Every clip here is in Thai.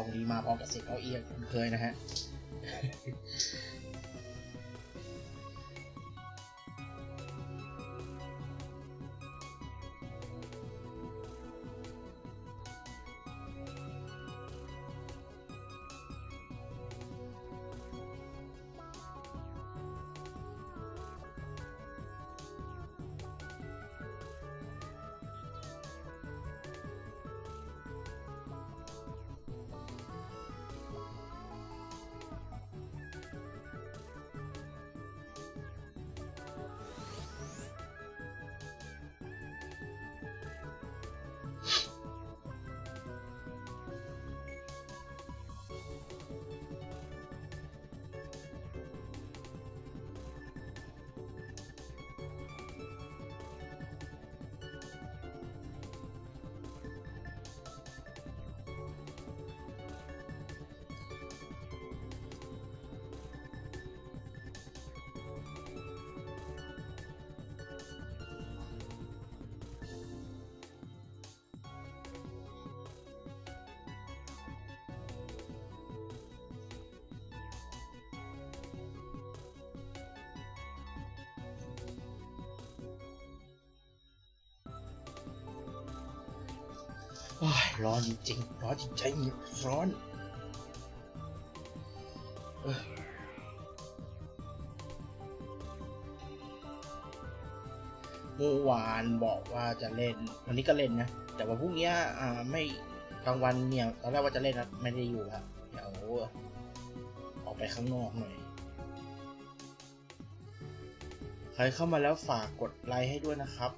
องดีมาพร้อมกับเสียงเก้าอี้คุ้นเคยนะฮะ โอ้ยร้อนจริงๆร้อนจริงๆร้อนเอ้ยเมื่อวานบอกว่าจะเล่น วันนี้ก็เล่นนะ แต่ว่าพรุ่งนี้อ่าไม่กลางวันเนี่ยตอนแรกว่าจะเล่นนะไม่ได้อยู่แล้วเดี๋ยวออกไปข้างนอกหน่อยใครเข้ามาแล้วฝากกดไลค์ให้ด้วยนะครับ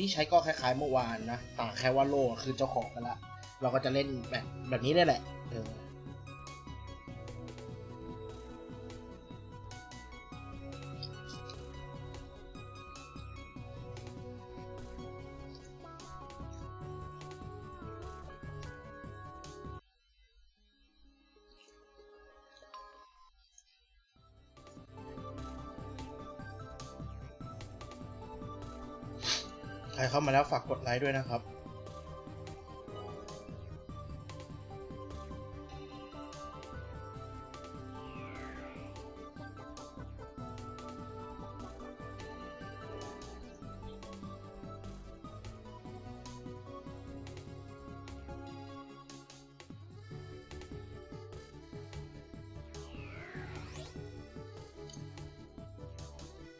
ที่ใช้ก็คล้ายๆเมื่อวานนะ ต่างแค่ว่าโล่คือเจ้าของกันละ เราก็จะเล่นแบบแบบนี้ได้แหละ เออ ครเข้ามาแล้วฝากกดไลค์ด้วยนะครับ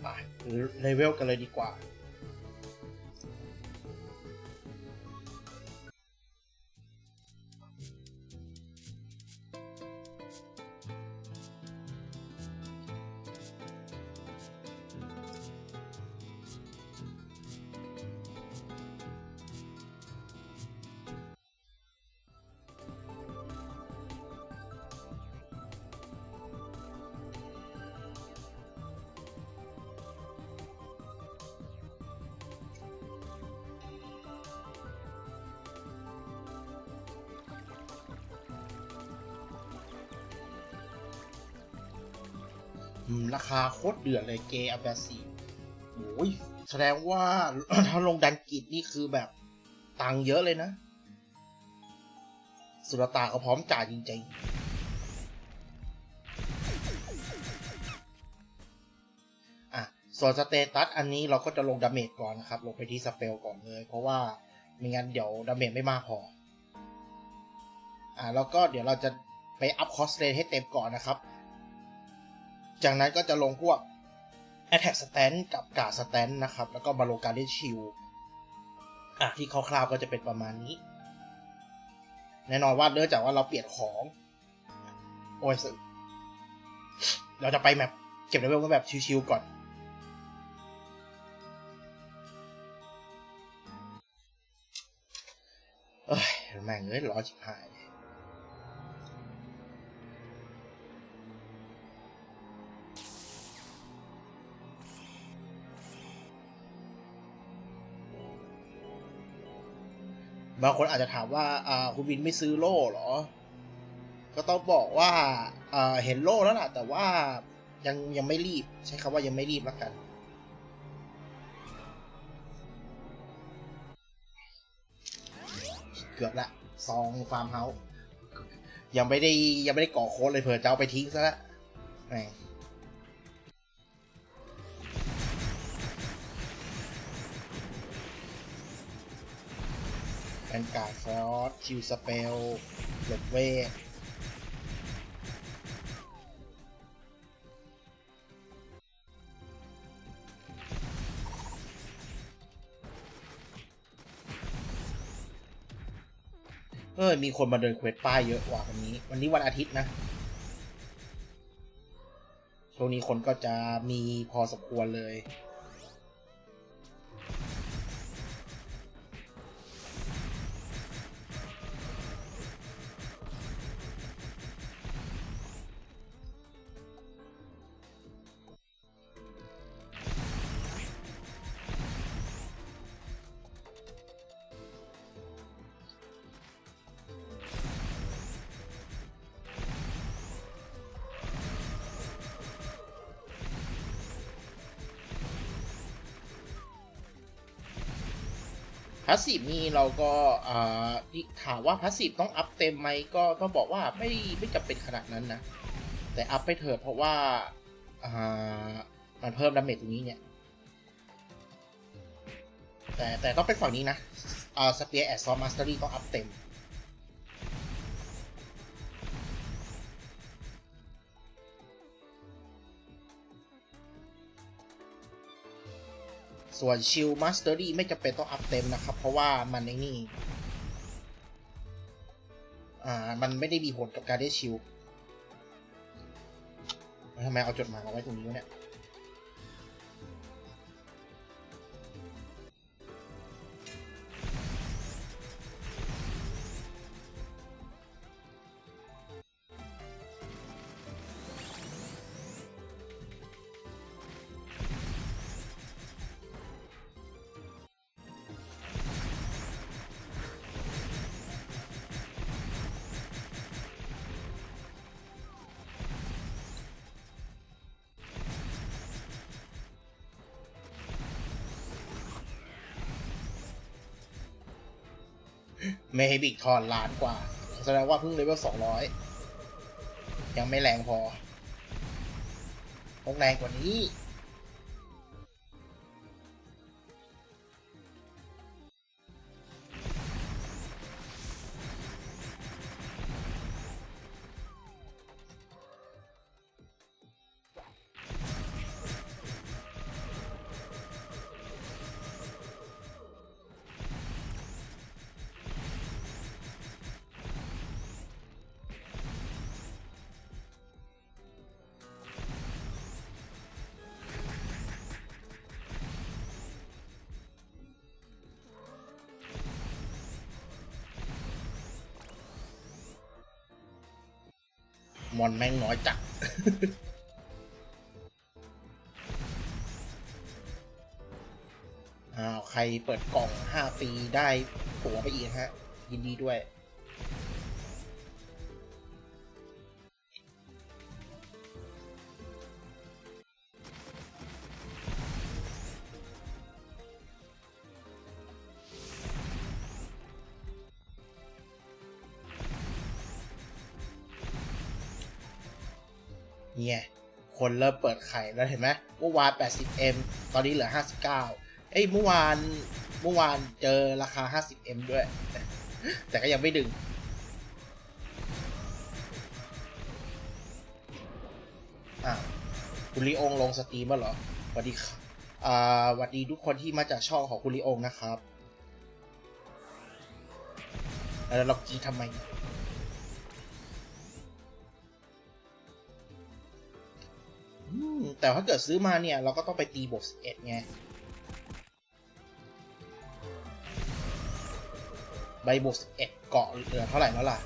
ไปเลเวลกันเลยดีกว่า ราคาโคตรเดือดเลยเกย์อับาซีโอ้ยแสดงว่าถ้าลงดันกิจนี่คือแบบตังเยอะเลยนะ สุรตาก็พร้อมจ่ายจริงๆ อะ ส่วนสเตตัสอันนี้เราก็จะลงดาเมจก่อนนะครับ ลงไปที่สเปลก่อนเลย เพราะว่าไม่งั้นเดี๋ยวดาเมจไม่มากพอ อะแล้วก็เดี๋ยวเราจะไปอัพคอสเลนให้เต็มก่อนนะครับ จากนั้นก็จะลงพวก Attack Stand กับกา Stand นะครับ แล้วก็มาลงการเล่นชิลอะที่คร่าวๆก็จะเป็นประมาณนี้ แน่นอนว่าเนื่องจากว่าเราเปลี่ยนของโอ้ยสึเราจะไปแบบเก็บเลเวลกันแบบชิวๆก่อน เอ้ยแม่งเอ้ยร้อนชิบหาย บางคนอาจจะถามว่าคุณวินไม่ซื้อโล่หรอ ก็ต้องบอกว่าเห็นโล่แล้วล่ะ แต่ว่ายังยังไม่รีบ ใช้คำว่ายังไม่รีบแล้วกัน เกือบละซองฟาร์มเฮาส์ยังไม่ได้ยังไม่ได้ก่อโค้ดเลยเผื่อจะเอาไปทิ้งซะละแหม แอนการ์ดฟอสชิวสเปลหลบเวทเออมีคนมาเดินเควสป้ายเยอะกว่าวันนี้ วันนี้วันอาทิตย์นะช่วงนี้คนก็จะมีพอสมควรเลย พาสซีฟนี่เราก็อ่าที่ถามว่าพาสซีฟต้องอัพเต็มไหมก็ต้องบอกว่าไม่ไม่จำเป็นขนาดนั้นนะ แต่อัพไปเถอะเพราะว่าอ่ามันเพิ่มดาเมจตรงนี้เนี่ย แต่แต่ต้องเป็นฝั่งนี้นะอ่าสเปียร์แอดซอมมาสเตอรี่ต้องอัพเต็ม ส่วนชิลมาสเตอรี่ไม่จำเป็นต้องอัพเต็มนะครับ เพราะว่ามันในนี่อ่ามันไม่ได้มีผลกับการได้ชิลทำไมเอาจดหมายมาไว้ตรงนี้เนี่ย เมฮิบิกทอนล้านกว่า แสดงว่าเพิ่งเลเวลสองร้อยยังไม่แรงพอต้องแรงกว่านี้ มอนแม่งน้อยจัดอ้าว ใครเปิดกล่อง 5 ปีได้ตั๋วไปอีกฮะ ยินดีด้วยเนี่ย เริ่มเปิดไข่แล้วเห็นไหมเมื่อวาน 80M ตอนนี้เหลือ 59 เอ้ยเมื่อวานเมื่อวานเจอราคา 50M ด้วย แต่ก็ยังไม่ดึง อ่าคุณลีองลงสตรีมแล้วเหรอสวัสดีครับอ่าสวัสดีทุกคนที่มาจากช่องของคุณลีองนะครับ แล้วเรากีทำไม แต่ถ้าเกิดซื้อมาเนี่ย เราก็ต้องไปตีบวก11ไง ใบบวก11เกาะเหลือเท่าไหร่แล้วล่ะ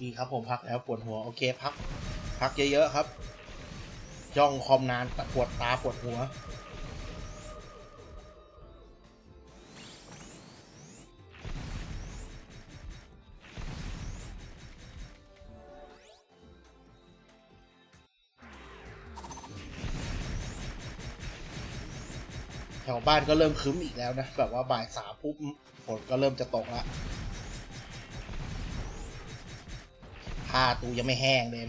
ดีครับผมพักแล้วปวดหัว โอเคพัก พักเยอะ ๆ ครับจ้องคอมนานปวดตาปวดหัว บ้านก็เริ่มครึ้มอีกแล้วนะ แบบว่าบ่ายสามปุ๊บฝนก็เริ่มจะตกละผ้าตูยังไม่แห้งเลย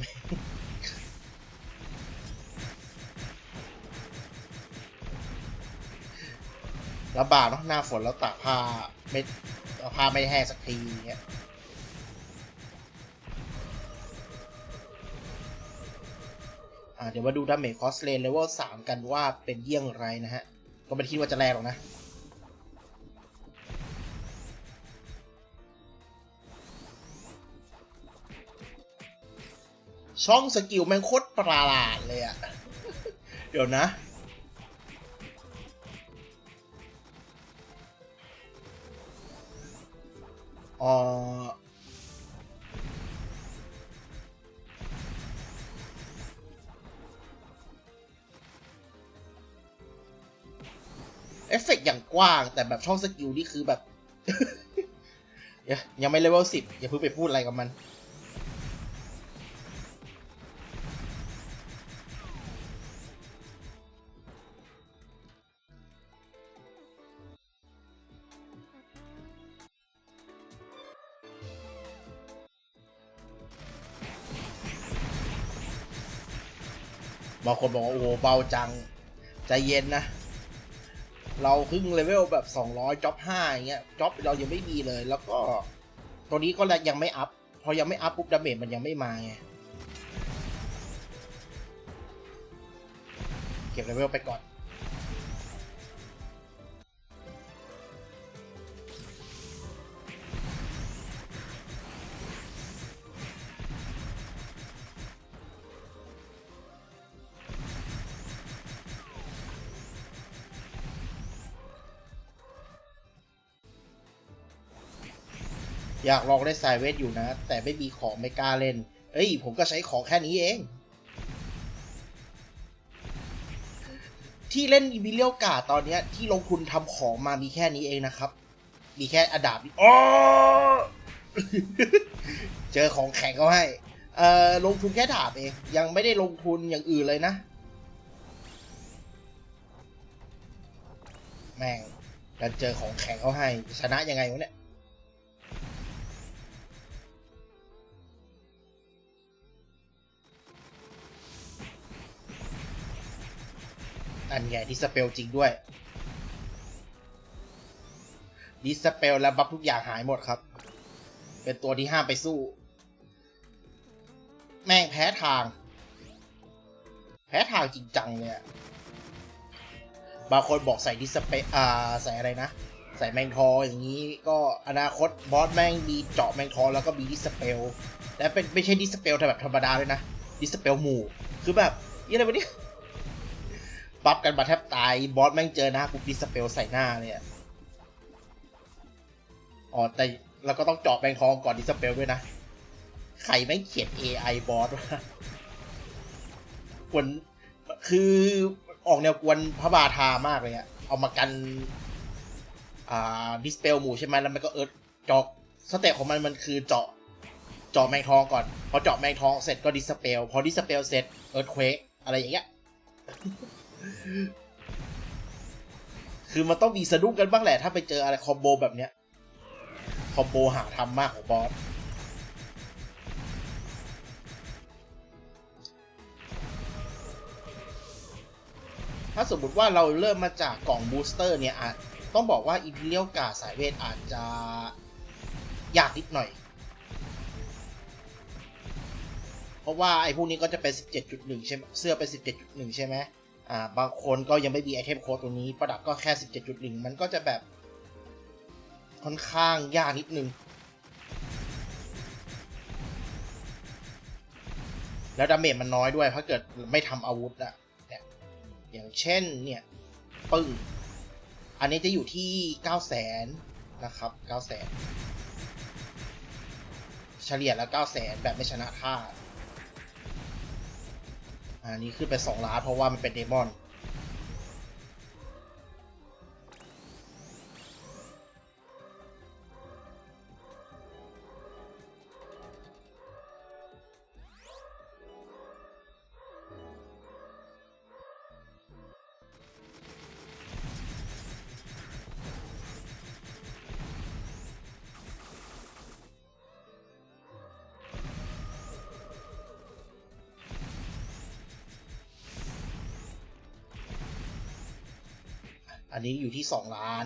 ลำบากเนาะหน้าฝนแล้วตากผ้าไม่ผ้าไม่แห้งสักทีเงี้ยอ่าเดี๋ยวมาดูดาเมจคอสเลนเลเวลสามกันว่าเป็นเยี่ยงไรนะฮะ ก็ไม่คิดว่าจะแรงหรอกนะช่องสกิลแม่งโคตรประหลาดเลยอะเดี๋ยวนะ อ๋อ เอฟเฟกต์อย่างกว้างแต่แบบช่องสกิลนี่คือแบบย,ยังไม่เลเวลสิบอย่าเพิ่งไปพูดอะไรกับมัน บางคนบอกว่าโอ้เบาจัง ใจเย็นนะ เราเพิ่งเลเวลแบบ 200จ็อบ5อย่างเงี้ยจ็อบเรายังไม่มีเลย แล้วก็ตัวนี้ก็ยังไม่อัพ พอยังไม่อัพปุ๊บดาเมจมันยังไม่มาไง เก็บเลเวลไปก่อน อยากลองเล่นสายเวทอยู่นะ แต่ไม่มีของไม่กล้าเล่น เอ้ย ผมก็ใช้ของแค่นี้เอง ที่เล่นอีวิเลียลกาตอนนี้ที่ลงทุนทำของมามีแค่นี้เองนะครับ มีแค่อดาบอ๋อเจอของแข็งเขาให้ เอ่อ ลงทุนแค่ดาบเอง ยังไม่ได้ลงทุนอย่างอื่นเลยนะ แม่งดันเจอของแข็งเขาให้ ชนะยังไงวะเนี่ย อันใหญ่ดิสเปลจริงด้วย ดิสเปลและบัฟทุกอย่างหายหมดครับ เป็นตัวที่ห้ามไปสู้ แม่งแพ้ทาง แพ้ทางจริงจังเลยอะบางคนบอกใส่ดิสเปลอ่าใส่อะไรนะ ใส่แมงทออย่างนี้ก็อนาคตบอสแม่งมีเจาะแมงทอแล้วก็มีดิสเปลและเป็นไม่ใช่ดิสเปลแบบธรรมดาเลยนะดิสเปลหมู่คือแบบยี่อะไรวะเนี่ย ปั๊บกันมาแทบตาย บอสแม่งเจอหน้าปุ๊บดิสเปลใส่หน้าเลยอะอ๋อแต่เราก็ต้องเจาะแบงทองก่อนดิสเปลด้วยนะใครแม่งเขียน AI บอสวะกวนคือออกแนวกวนพระบาทามากเลยอะเอามากันอ่าดิสเปลหมู่ใช่ไหมแล้วมันก็เอิร์ธเจาะสเต็ปของมันมันคือเจาะเจาะแมงทองก่อน พอเจาะแมงทองเสร็จก็ดิสเปลพอดิสเปลเสร็จเอิร์ธเควกอะไรอย่างเงี้ย คือมันต้องมีสะดุ้งกันบ้างแหละ ถ้าไปเจออะไรคอมโบแบบเนี้ย คอมโบหาทำมากของบอสถ้าสมมติว่าเราเริ่มมาจากกล่องบูสเตอร์เนี่ยอาจต้องบอกว่าอินเลียลกาสายเวทอาจจะยากนิดหน่อย เพราะว่าไอ้พวกนี้ก็จะเป็น 17.1 ใช่ไหมเสื้อเป็น 17.1 ใช่ไหม อ่าบางคนก็ยังไม่มีไอเทมโค้ดตัวนี้ประดับก็แค่ 17.1 มันก็จะแบบค่อนข้างยากนิดนึง แล้วดาเมจมันน้อยด้วยถ้าเกิดไม่ทำอาวุธอะเนี่ยอย่างเช่นเนี่ยปึ้งอันนี้จะอยู่ที่ 9 0 0 0 0 0นะครับ9 0 0 0 0 0เฉลี่ยแล้วเก้าแสนแบบไม่ชนะท่า อันนี้ขึ้นไปสองล้านเพราะว่ามันเป็นเดมอน อยู่ที่สองล้าน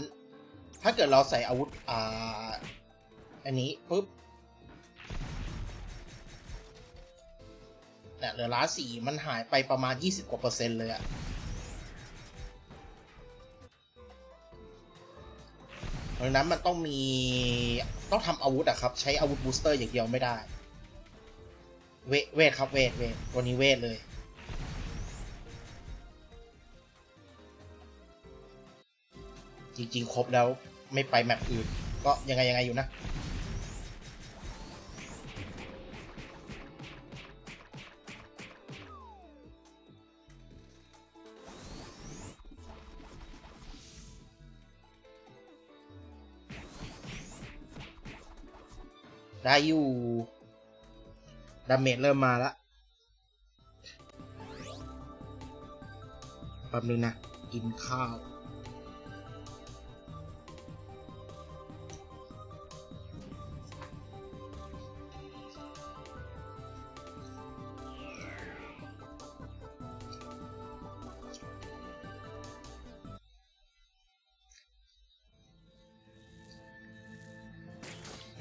ถ้าเกิดเราใส่อาวุธอ่าอันนี้ปุ๊บเนี่ยเหลือล้านสี่มันหายไปประมาณยี่สิบกว่าเปอร์เซ็นต์เลยอะเพราะฉะนั้นมันต้องมีต้องทำอาวุธอะครับ ใช้อาวุธบูสเตอร์อย่างเดียวไม่ได้ เวทเวทครับเวทเวทตัวนี้เวทเลย จริง ๆ ครบแล้วไม่ไปแมปอื่น ก็ยังไงยังไงอยู่นะได้อยู่ดาเมจเริ่มมาล้วแป๊บนึงนะ กินข้าว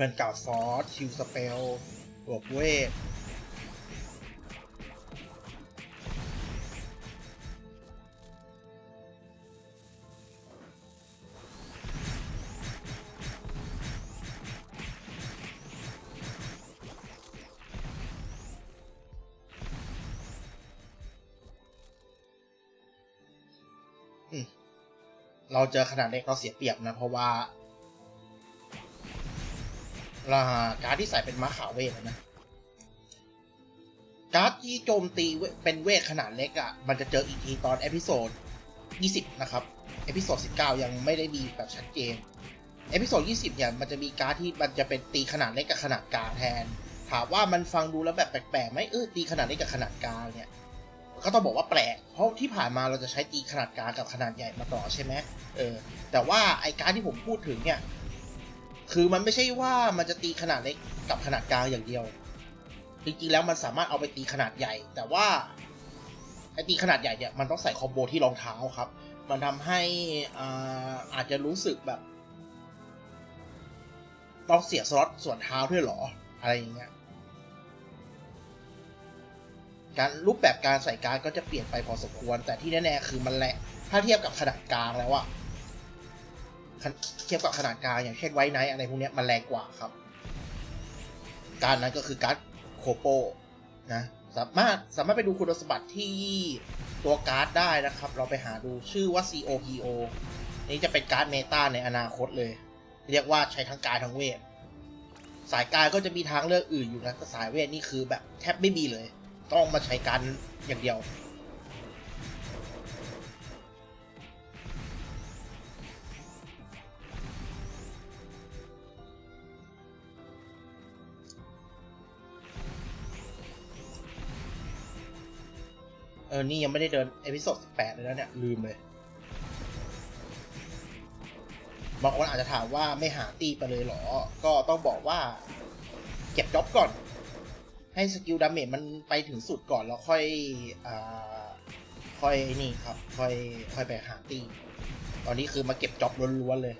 เป็นกาฟอสคิวสเปลบวกเวทเราเจอขนาดเล็กเราเสียเปรียบนะ เพราะว่า ลาการ์ดที่ใส่เป็นม้าขาวเวทนะ การ์ดที่โจมตีเป็นเวทขนาดเล็กอะ่ะ มันจะเจออีกทีตอนเอพิโซด 20 นะครับ เอพิโซด 19 ยังไม่ได้มีแบบชัดเจน เอพิโซด 20 เนี่ย มันจะมีการ์ดที่มันจะเป็นตีขนาดเล็กกับขนาดกลางแทน ถามว่ามันฟังดูแล้วแบบแปลกๆไหมเออตีขนาดเล็กกับขนาดกลางเนี่ยก็ต้องบอกว่าแปลก เพราะที่ผ่านมาเราจะใช้ตีขนาดกลางกับขนาดใหญ่มาต่อใช่ไหมเออ แต่ว่าไอการที่ผมพูดถึงเนี่ย คือมันไม่ใช่ว่ามันจะตีขนาดเล็กกับขนาดกลางอย่างเดียว จริงๆแล้วมันสามารถเอาไปตีขนาดใหญ่ แต่ว่าไอตีขนาดใหญ่เนี่ยมันต้องใส่คอมโบที่รองเท้าครับ มันทำให้อ่าอาจจะรู้สึกแบบต้องเสียสล็อตส่วนเท้าด้วยหรอ อะไรอย่างเงี้ย การรูปแบบการใส่การก็จะเปลี่ยนไปพอสมควร แต่ที่แน่ๆคือมันแหละ ถ้าเทียบกับขนาดกลางแล้วอะ เทียบกับขนาดกลางอย่างเช่นไวไนท์อะไรพวกนี้มันแรงกว่าครับ การนั้นก็คือการ์ดโคโปนะสามารถสามารถไปดูคุณสมบัติที่ตัวการ์ดได้นะครับ เราไปหาดูชื่อว่า COPO นี่จะเป็นการ์ดเมตาในอนาคตเลย เรียกว่าใช้ทั้งกายทั้งเวท สายกายก็จะมีทางเลือกอื่นอยู่นะแต่สายเวทนี่คือแบบแทบไม่มีเลย ต้องมาใช้การอย่างเดียว เออ นี่ยังไม่ได้เดินเอพิโซด18เลยแล้วเนี่ย ลืมเลย บางคนอาจจะถามว่าไม่หาตีไปเลยเหรอ ก็ต้องบอกว่า เก็บจ็อบก่อน ให้สกิลดาเมจมันไปถึงสุดก่อน แล้วค่อยอ่าค่อยนี่ครับ ค่อยค่อยไปหาตี ตอนนี้คือมาเก็บจ็อบล้วนๆเลย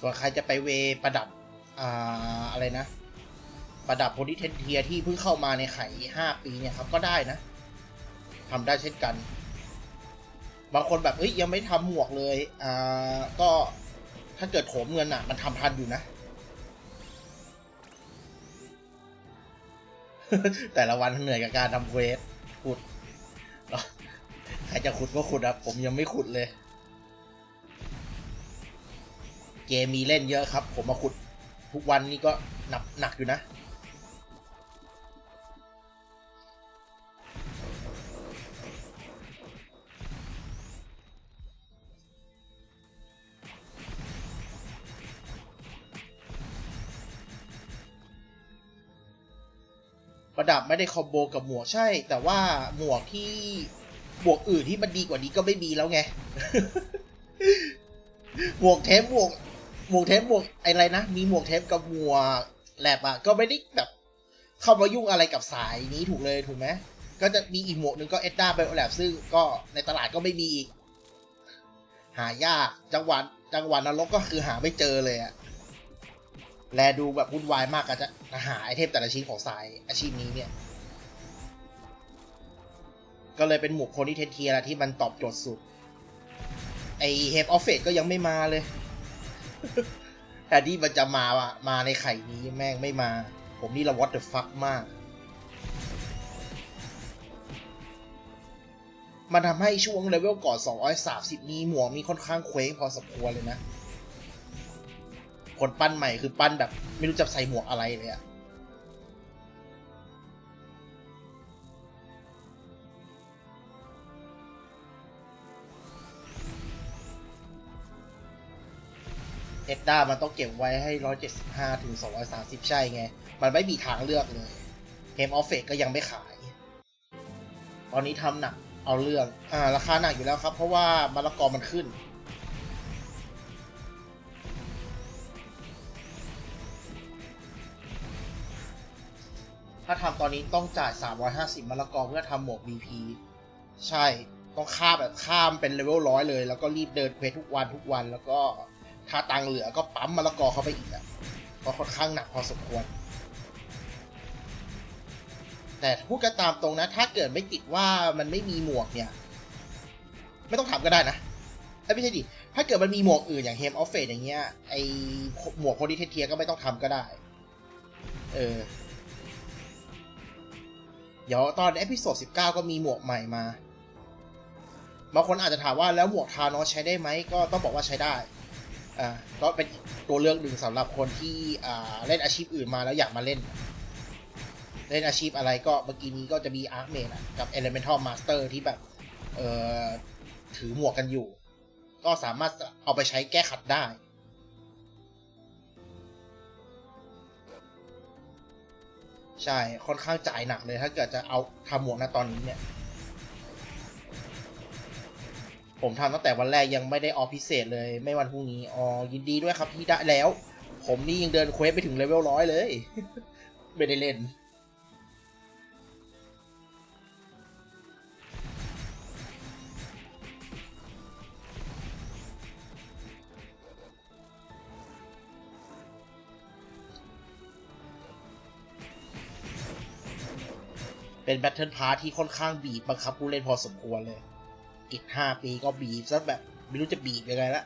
ส่วนใครจะไปเวประดับอ่าอะไรนะ ประดับโพลิเทนเทียที่เพิ่งเข้ามาในไข่ห้าปีเนี่ยครับก็ได้นะทำได้เช่นกัน บางคนแบบเอ้ยยังไม่ทำหมวกเลยอ่าก็ถ้าเกิดโถมเงินอะ มันทำทันอยู่นะ แต่ละวันเหนื่อยกับการทำเวสขุดใครจะขุดก็ขุดครับผมยังไม่ขุดเลย เกมมีเล่นเยอะครับ ผมมาขุดทุกวันนี้ก็หนักหนักอยู่นะ ประดับไม่ได้คอมโบกับหมวกใช่ แต่ว่าหมวกที่หมวกอื่นที่มันดีกว่านี้ก็ไม่มีแล้วไง หมวกเทปหมวก หมวกเทปหมวกอะไรนะ มีหมวกเทปกับหมวกแลบอะก็ไม่ได้แบบ เข้ามายุ่งอะไรกับสายนี้ถูกเลยถูกไหมก็จะมีอีกหมวกหนึ่งก็เอ็ดด้าไบโอแลบซึ่งก็ในตลาดก็ไม่มีอีก หายากจังหวัดจังหวัดนรกก็คือหาไม่เจอเลยอะแลดูแบบวุ่นวายมากก็จะหาไอเทมแต่ละชิ้นของสายอาชีพนี้เนี่ย ก็เลยเป็นหมวกโพนี่เทนเทียร์ที่มันตอบโจทย์สุด ไอเฮปออฟเฟตก็ยังไม่มาเลย แต่ที่มันจะมาอะมาในไข่นี้แม่งไม่มา ผมนี่ละวอตเดอะฟักมาก มันทำให้ช่วงเลเวลก่อน 230 มีหมวกมีค่อนข้างเคว้งพอสมควรเลยนะ คนปั้นใหม่คือปั้นแบบ ไม่รู้จะใส่หมวกอะไรเลยอะ เอ็กด้ามันต้องเก็บไว้ให้ 175 ถึง 230 ใช่ไง มันไม่มีทางเลือกเลยเกมออฟเฟก็ยังไม่ขาย ตอนนี้ทำหนักเอาเรื่อง อ่า ราคาหนักอยู่แล้วครับ เพราะว่ามะละกอมันขึ้น ถ้าทำตอนนี้ต้องจ่าย 350มะละกอเพื่อทำหมวก BP ใช่ ต้องข้ามแบบข้ามเป็นเลเวลร้อยเลย แล้วก็รีบเดินเควสทุกวันทุกวันแล้วก็ ถ้าตังเหลือก็ปั๊มมะละกอเข้าไปอีกอะก็ค่อนข้างหนักพอสมควร แต่พูดกันตามตรงนะ ถ้าเกิดไม่ติดว่ามันไม่มีหมวกเนี่ย ไม่ต้องทำก็ได้นะเอ้ไม่ใช่ดิ ถ้าเกิดมันมีหมวกอื่นอย่างเฮมออฟเฟสอย่างเงี้ย ไอหมวกโพลิเทเทียก็ไม่ต้องทำก็ได้ เออ เดี๋ยวตอนเอพิโซด19 ก็มีหมวกใหม่มา บางคนอาจจะถามว่าแล้วหมวกทานอสใช้ได้ไหม ก็ต้องบอกว่าใช้ได้ อ่าก็เป็นตัวเลือกหนึ่งสำหรับคนที่อ่าเล่นอาชีพอื่นมาแล้วอยากมาเล่น เล่นอาชีพอะไรก็เมื่อกี้นี้ก็จะมีอาร์คเมดกับ Elemental Master ที่แบบเอ่อถือหมวกกันอยู่ ก็สามารถเอาไปใช้แก้ขัดได้ใช่ ค่อนข้างจ่ายหนักเลย ถ้าเกิดจะเอาทำหมวกนะตอนนี้เนี่ย ผมทำตั้งแต่วันแรกยังไม่ได้ออพิเศษเลย ไม่วันพรุ่งนี้อ๋อยินดีด้วยครับที่ได้แล้ว ผมนี่ยังเดินเควสไปถึงเลเวลร้อยเลย ไม่ได้เล่นเป็นแบทเทิลพาร์ทที่ค่อนข้างบีบบังคับผู้เล่นพอสมควรเลย อีกห้าปีก็บีบซะแบบ ไม่รู้จะบีบยังไงละ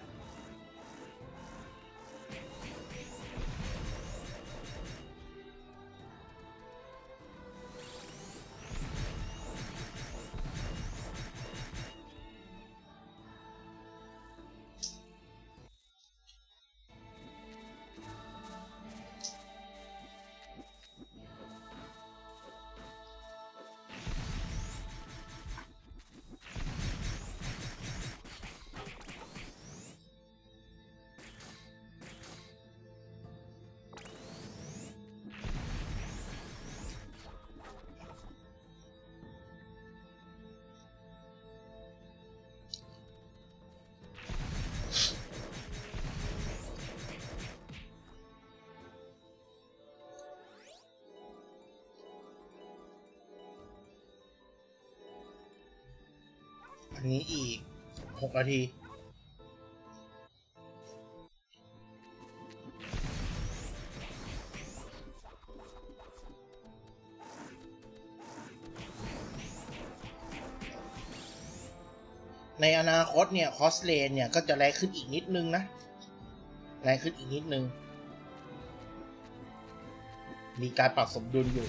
อันนี้อีกหกนาที ในอนาคตเนี่ยคอสเลนเนี่ย ก็จะแรงขึ้นอีกนิดนึงนะแรงขึ้นอีกนิดนึง มีการปรับสมดุลอยู่